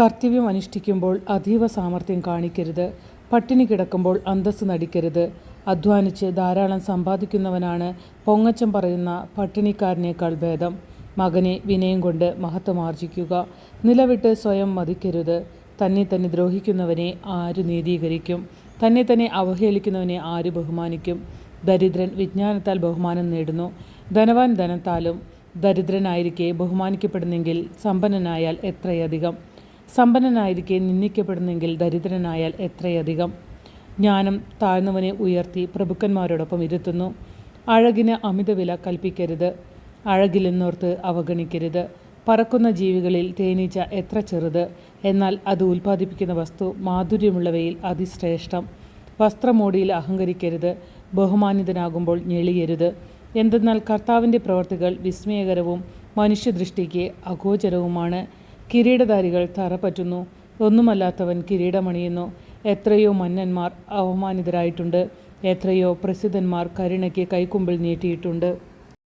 കർത്തവ്യം അനുഷ്ഠിക്കുമ്പോൾ അതീവ സാമർഥ്യം കാണിക്കരുത്. പട്ടിണി കിടക്കുമ്പോൾ അന്തസ് നടിക്കരുത്. അധ്വാനിച്ച് ധാരാളം സമ്പാദിക്കുന്നവനാണ് പൊങ്ങച്ചം പറയുന്ന പട്ടിണിക്കാരനേക്കാൾ ഭേദം. മകനെ വിനയം കൊണ്ട് മഹത്വമാർജിക്കുക നിലവിട്ട് സ്വയം മതിക്കരുത്. തന്നെ തന്നെ ദ്രോഹിക്കുന്നവനെ ആര് നീതീകരിക്കും? തന്നെ തന്നെ അവഹേളിക്കുന്നവനെ ആര് ബഹുമാനിക്കും? ദരിദ്രൻ വിജ്ഞാനത്താൽ ബഹുമാനം നേടുന്നു. ധനവാൻ ധനത്താലും ദരിദ്രനായിരിക്കെ ബഹുമാനിക്കപ്പെടുന്നെങ്കിൽ സമ്പന്നനായാൽ എത്രയധികം? സമ്പന്നനായിരിക്കെ നിന്ദിക്കപ്പെടുന്നെങ്കിൽ ദരിദ്രനായാൽ എത്രയധികം? ജ്ഞാനം താഴ്ന്നവനെ ഉയർത്തി പ്രഭുക്കന്മാരോടൊപ്പം ഇരുത്തുന്നു. അഴകിന് അമിതവില കൽപ്പിക്കരുത്. അഴകിലെന്നോർത്ത് അവഗണിക്കരുത്. പറക്കുന്ന ജീവികളിൽ തേനീച്ച എത്ര ചെറുത്? എന്നാൽ അത് ഉൽപ്പാദിപ്പിക്കുന്ന വസ്തു മാധുര്യമുള്ളവയിൽ അതിശ്രേഷ്ഠം. വസ്ത്രമോടിയിൽ അഹങ്കരിക്കരുത്. ബഹുമാനിതനാകുമ്പോൾ ഞെളിയരുത്. എന്തെന്നാൽ കർത്താവിന്റെ പ്രവർത്തികൾ വിസ്മയകരവും മനുഷ്യദൃഷ്ടിക്ക് അഗോചരവുമാണ്. കിരീടധാരികൾ തറപറ്റുന്നു ഒന്നുമല്ലാത്തവൻ കിരീടമണിയുന്നു. എത്രയോ മന്നന്മാർ അവമാനിതരായിട്ടുണ്ട്. എത്രയോ പ്രസിദ്ധന്മാർ കരുണയ്ക്ക് കൈക്കുമ്പിൾ നീട്ടിയിട്ടുണ്ട്.